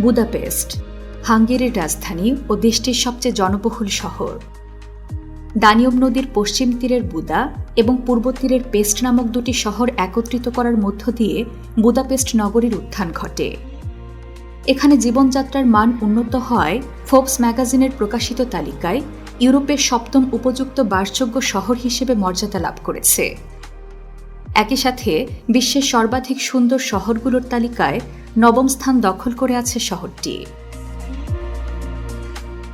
Budapest, হাঙ্গেরির রাজধানী ও দেশটির সবচেয়ে জনবহুল শহর। দানিয়ব নদীর পশ্চিম তীরের বুদা এবং পূর্ব তীরের পেস্ট নামক দুটি শহর একত্রিত করার মধ্য দিয়ে বুদাপেস্ট নগরীর উত্থান ঘটে। এখানে জীবনযাত্রার মান উন্নত হয় ফোর্বস ম্যাগাজিনের প্রকাশিত তালিকায় ইউরোপের সপ্তম উপযুক্ত বাসযোগ্য শহর হিসেবে মর্যাদা লাভ করেছে। একই সাথে বিশ্বের সর্বাধিক সুন্দর শহরগুলোর তালিকায় নবম স্থান দখল করে আছে শহরটি।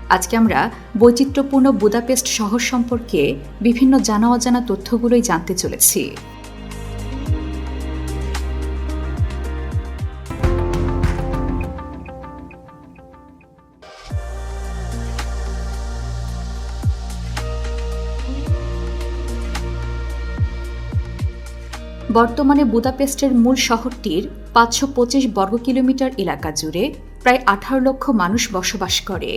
আজকে আমরা বৈচিত্র্যপূর্ণ বুদাপেস্ট শহর সম্পর্কে বিভিন্ন জানা অজানা তথ্যগুলোই জানতে চলেছি। বর্তমানে বুদাপেস্টের মূল শহরটির পাঁচশো পঁচিশ বর্গ কিলোমিটার এলাকা জুড়ে প্রায় আঠারো লক্ষ মানুষ বসবাস করে।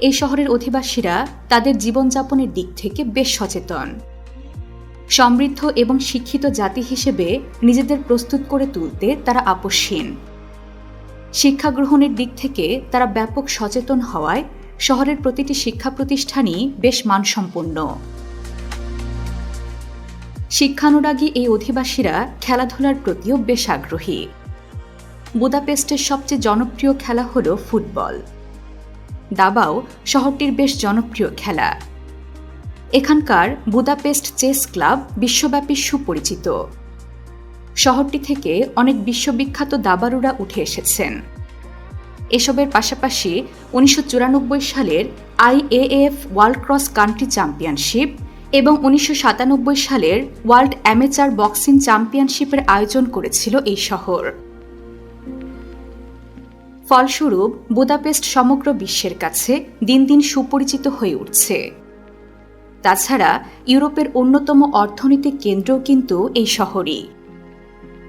এই শহরের অধিবাসীরা তাদের জীবনযাপনের দিক থেকে বেশ সচেতন। সমৃদ্ধ এবং শিক্ষিত জাতি হিসেবে নিজেদের প্রস্তুত করে তুলতে তারা আপসহীন শিক্ষা গ্রহণের দিক থেকে তারা ব্যাপক সচেতন হওয়ায় শহরের প্রতিটি শিক্ষা প্রতিষ্ঠানই বেশ মানসম্পন্ন। শিক্ষানুরাগী এই অধিবাসীরা খেলাধুলার প্রতিও বেশ আগ্রহী। বুদাপেস্টের সবচেয়ে জনপ্রিয় খেলা হল ফুটবল। দাবাও শহরটির বেশ জনপ্রিয় খেলা। এখানকার বুদাপেস্ট চেস ক্লাব বিশ্বব্যাপী সুপরিচিত। শহরটি থেকে অনেক বিশ্ববিখ্যাত দাবারুরা উঠে এসেছেন। এসবের পাশাপাশি উনিশশো চুরানব্বই সালের IAF world cross country championship এবং উনিশশো সাতানব্বই সালের ওয়ার্ল্ড অ্যামেচার বক্সিং চ্যাম্পিয়নশিপের আয়োজন করেছিল এই শহর। ফলস্বরূপ, বুদাপেস্ট সমগ্র বিশ্বের কাছে দিন দিন সুপরিচিত হয়ে উঠছে। তাছাড়া, ইউরোপের অন্যতম অর্থনৈতিক কেন্দ্র কিন্তু এই শহরই।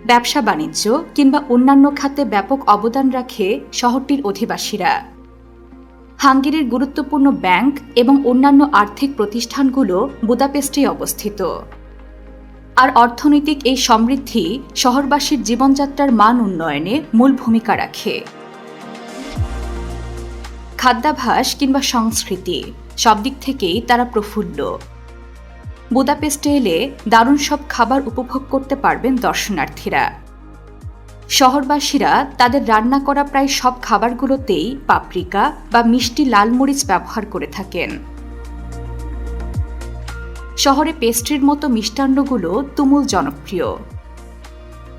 ব্যবসা বাণিজ্য কিংবা অন্যান্য খাতে ব্যাপক অবদান রাখে শহরটির অধিবাসীরা। হাঙ্গেরির গুরুত্বপূর্ণ ব্যাংক এবং অন্যান্য আর্থিক প্রতিষ্ঠানগুলো বুদাপেস্টে অবস্থিত। আর অর্থনৈতিক এই সমৃদ্ধি শহরবাসীর জীবনযাত্রার মান উন্নয়নে মূল ভূমিকা রাখে। খাদ্যাভাস কিংবা সংস্কৃতি সব দিক থেকেই তারা প্রফুল্ল। বুদাপেস্টে এলে দারুণ সব খাবার উপভোগ করতে পারবেন দর্শনার্থীরা। শহরবাসীরা তাদের রান্না করা প্রায় সব খাবারগুলোতেই পাপরিকা বা মিষ্টি লাল মরিচ ব্যবহার করে থাকেন। শহরে পেস্ট্রির মতো মিষ্টান্নগুলো তুমুল জনপ্রিয়।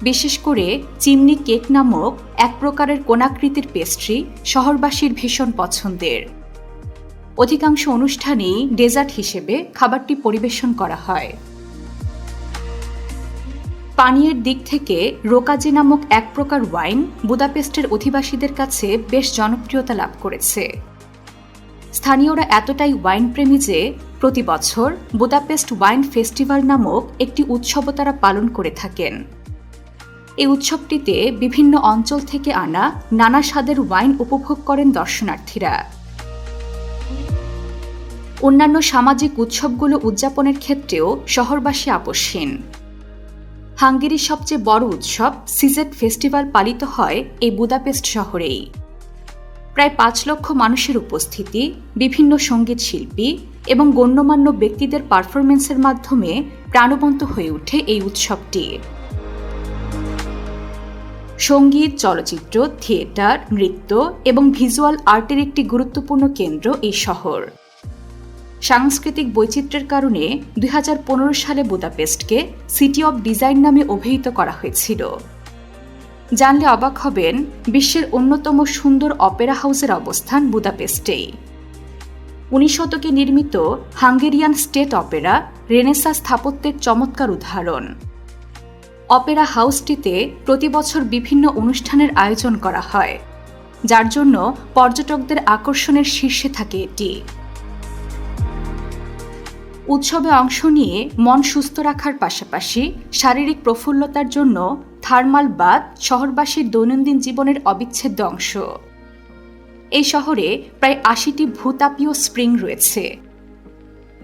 বিশেষ করে চিমনি কেক নামক এক প্রকারের কোনাকৃতির পেস্ট্রি শহরবাসীর ভীষণ পছন্দের। অধিকাংশ অনুষ্ঠানেই ডেজার্ট হিসেবে খাবারটি পরিবেশন করা হয়। পানীয়ের দিক থেকে রোকাজে নামক এক প্রকার ওয়াইন বুদাপেস্টের অধিবাসীদের কাছে বেশ জনপ্রিয়তা লাভ করেছে। স্থানীয়রা এতটাই ওয়াইন প্রেমী যে প্রতি বছর বুদাপেস্ট ওয়াইন ফেস্টিভ্যাল নামক একটি উৎসবও তারা পালন করে থাকেন। এই উৎসবটিতে বিভিন্ন অঞ্চল থেকে আনা নানা স্বাদের ওয়াইন উপভোগ করেন দর্শনার্থীরা। অন্যান্য সামাজিক উৎসবগুলো উদযাপনের ক্ষেত্রেও শহরবাসী আপসহীন। হাঙ্গেরির সবচেয়ে বড় উৎসব সিজেট ফেস্টিভ্যাল পালিত হয় এই বুদাপেস্ট শহরেই। প্রায় পাঁচ লক্ষ মানুষের উপস্থিতি, বিভিন্ন সংগীত শিল্পী এবং গণ্যমান্য ব্যক্তিদের পারফরমেন্সের মাধ্যমে প্রাণবন্ত হয়ে ওঠে এই উৎসবটি। সংগীত, চলচ্চিত্র, থিয়েটার, নৃত্য এবং ভিজুয়াল আর্টের একটি গুরুত্বপূর্ণ কেন্দ্র এই শহর। সাংস্কৃতিক বৈচিত্র্যের কারণে দুই হাজার পনেরো সালে বুদাপেস্টকে সিটি অব ডিজাইন নামে অভিহিত করা হয়েছিল। জানলে অবাক হবেন, বিশ্বের অন্যতম সুন্দর অপেরা হাউসের অবস্থান বুদাপেস্টেই। উনিশ শতকে নির্মিত হাঙ্গেরিয়ান স্টেট অপেরা রেনেসা স্থাপত্যের চমৎকার উদাহরণ। অপেরা হাউসটিতে প্রতি বছর বিভিন্ন অনুষ্ঠানের আয়োজন করা হয়, যার জন্য পর্যটকদের আকর্ষণের শীর্ষে থাকে এটি। উৎসবে অংশ নিয়ে মন সুস্থ রাখার পাশাপাশি শারীরিক প্রফুল্লতার জন্য থার্মাল বাদ শহরবাসীর দৈনন্দিন জীবনের অবিচ্ছেদ্য অংশ। এই শহরে প্রায় আশিটি ভূতাপীয় স্প্রিং রয়েছে।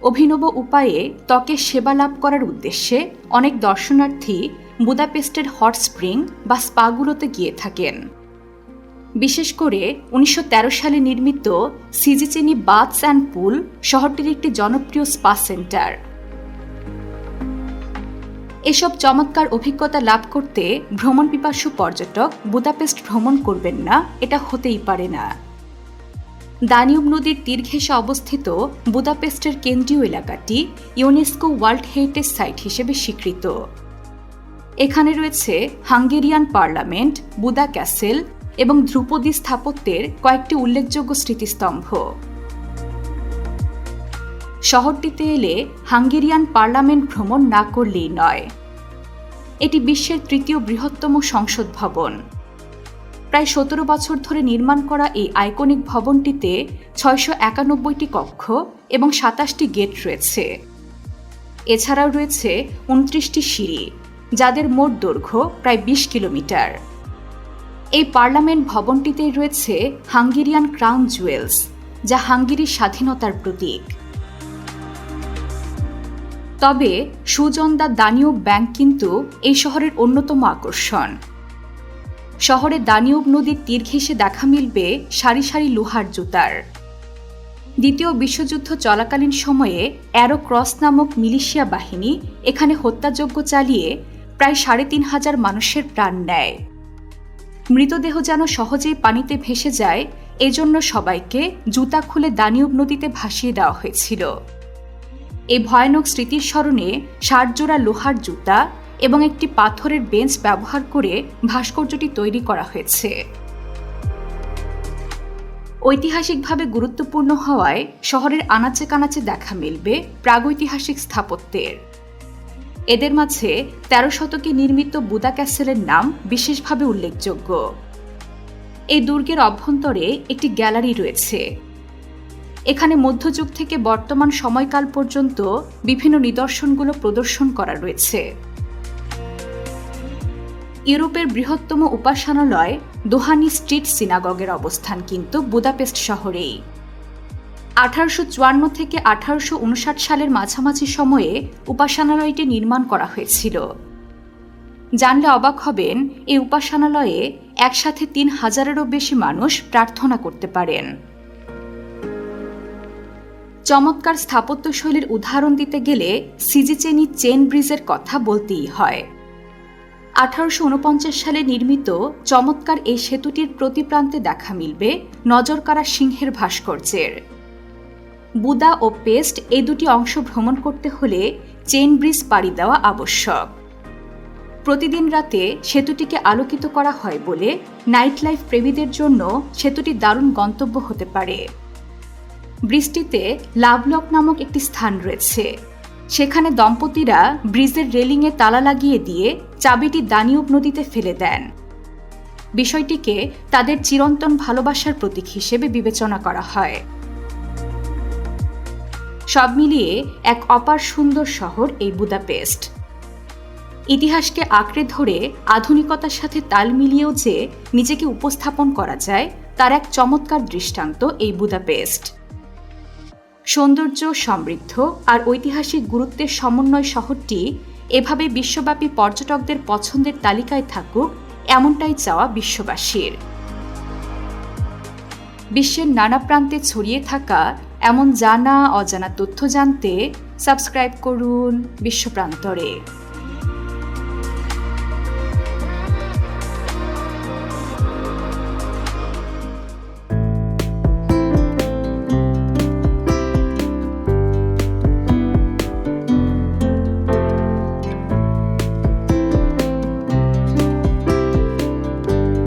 অভিনব উপায়ে ত্বকের সেবা লাভ করার উদ্দেশ্যে অনেক দর্শনার্থী বুদাপেস্টের হট স্প্রিং বা স্পাগুলোতে গিয়ে থাকেন। বিশেষ করে উনিশশো তেরো সালে নির্মিত সিজিচেনি বাথস অ্যান্ড পুল শহরটির একটি জনপ্রিয় স্পা সেন্টার। এসব চমৎকার অভিজ্ঞতা লাভ করতে ভ্রমণ পিপাসু পর্যটক বুদাপেস্ট ভ্রমণ করবেন না, এটা হতেই পারে না। দানিউব নদীর তীর ঘেঁষে অবস্থিত বুদাপেস্টের কেন্দ্রীয় এলাকাটি ইউনেস্কো ওয়ার্ল্ড হেরিটেজ সাইট হিসেবে স্বীকৃত। এখানে রয়েছে হাঙ্গেরিয়ান পার্লামেন্ট, বুদা ক্যাসেল এবং ধ্রুপদী স্থাপত্যের কয়েকটি উল্লেখযোগ্য স্মৃতিস্তম্ভ। শহরটিতে এলে হাঙ্গেরিয়ান পার্লামেন্ট ভ্রমণ না করলেই নয়। এটি বিশ্বের তৃতীয় বৃহত্তম সংসদ ভবন। প্রায় সতেরো বছর ধরে নির্মাণ করা এই আইকনিক ভবনটিতে ছয়শো একানব্বইটি কক্ষ এবং সাতাশটি গেট রয়েছে। এছাড়াও রয়েছে উনত্রিশটি সিঁড়ি, যাদের মোট দৈর্ঘ্য প্রায় বিশ কিলোমিটার। এই পার্লামেন্ট ভবনটিতেই রয়েছে হাঙ্গেরিয়ান ক্রাউন জুয়েলস, যা হাঙ্গেরির স্বাধীনতার প্রতীক। তবে সুজন্দা দানিউব ব্যাংক কিন্তু এই শহরের অন্যতম আকর্ষণ। শহরে দানিউব নদীর তীর ঘেঁষে দেখা মিলবে সারি সারি লোহার জুতার। দ্বিতীয় বিশ্বযুদ্ধ চলাকালীন সময়ে অ্যারো ক্রস নামক মিলিশিয়া বাহিনী এখানে হত্যাযজ্ঞ চালিয়ে প্রায় সাড়ে তিন হাজার মানুষের প্রাণ নেয়। মৃতদেহ যেন সহজেই পানিতে ভেসে যায়, এজন্য সবাইকে জুতা খুলে দানিউব নদীতে ভাসিয়ে দেওয়া হয়েছিল। এই ভয়ানক স্মৃতির স্মরণে ষাটজোড়া লোহার জুতা এবং একটি পাথরের বেঞ্চ ব্যবহার করে ভাস্কর্যটি তৈরি করা হয়েছে। ঐতিহাসিকভাবে গুরুত্বপূর্ণ হওয়ায় শহরের আনাচে কানাচে দেখা মিলবে প্রাগৈতিহাসিক স্থাপত্যের। এদের মাঝে তেরো শতকে নির্মিত বুদা ক্যাসেলের নাম বিশেষভাবে উল্লেখযোগ্য। এই দুর্গের অভ্যন্তরে একটি গ্যালারি রয়েছে। এখানে মধ্যযুগ থেকে বর্তমান সময়কাল পর্যন্ত বিভিন্ন নিদর্শনগুলো প্রদর্শন করা রয়েছে। ইউরোপের বৃহত্তম উপাসনালয় দোহানি স্ট্রিট সিনাগগের অবস্থান, কিন্তু বুদাপেস্ট শহরেই। আঠারোশো চুয়ান্ন থেকে আঠারোশো উনষাট সালের মাঝামাঝি সময়ে উপাসনালয়টি নির্মাণ করা হয়েছিল। জানলে অবাক হবেন, এই উপাসনালয়ে একসাথে তিন হাজারেরও বেশি মানুষ প্রার্থনা করতে পারেন। চমৎকার স্থাপত্যশৈলীর উদাহরণ দিতে গেলে সিজিচেনি চেন ব্রিজের কথা বলতেই হয়। আঠারোশো ঊনপঞ্চাশ সালে নির্মিত চমৎকার এই সেতুটির প্রতি প্রান্তে দেখা মিলবে নজরকাড়া সিংহের ভাস্কর্যের। বুদা ও পেস্ট এই দুটি অংশ ভ্রমণ করতে হলে চেন ব্রিজ পাড়ি দেওয়া আবশ্যক। প্রতিদিন রাতে সেতুটিকে আলোকিত করা হয় বলে নাইট লাইফ প্রেমীদের জন্য সেতুটি দারুণ গন্তব্য হতে পারে। ব্রিজটিতে লাভলক নামক একটি স্থান রয়েছে। সেখানে দম্পতিরা ব্রিজের রেলিংয়ে তালা লাগিয়ে দিয়ে চাবিটি দানিউব নদীতে ফেলে দেন। বিষয়টিকে তাদের চিরন্তন ভালোবাসার প্রতীক হিসেবে বিবেচনা করা হয়। সব মিলিয়ে এক অপার সুন্দর শহর এই বুদাপেস্ট। ইতিহাসকে আঁকড়ে ধরে আধুনিকতার সাথে তাল মিলিয়েও যে নিজেকে উপস্থাপন করা যায়, তার এক চমৎকার দৃষ্টান্ত এই বুদাপেস্ট। সৌন্দর্য, সমৃদ্ধ আর ঐতিহাসিক গুরুত্বের সমন্বয় শহরটি এভাবে বিশ্বব্যাপী পর্যটকদের পছন্দের তালিকায় থাকুক, এমনটাই চাওয়া বিশ্ববাসীর। বিশ্বের নানা প্রান্তে ছড়িয়ে থাকা এমন জানা অজানা তথ্য জানতে সাবস্ক্রাইব করুন বিশ্বপ্রান্তরে।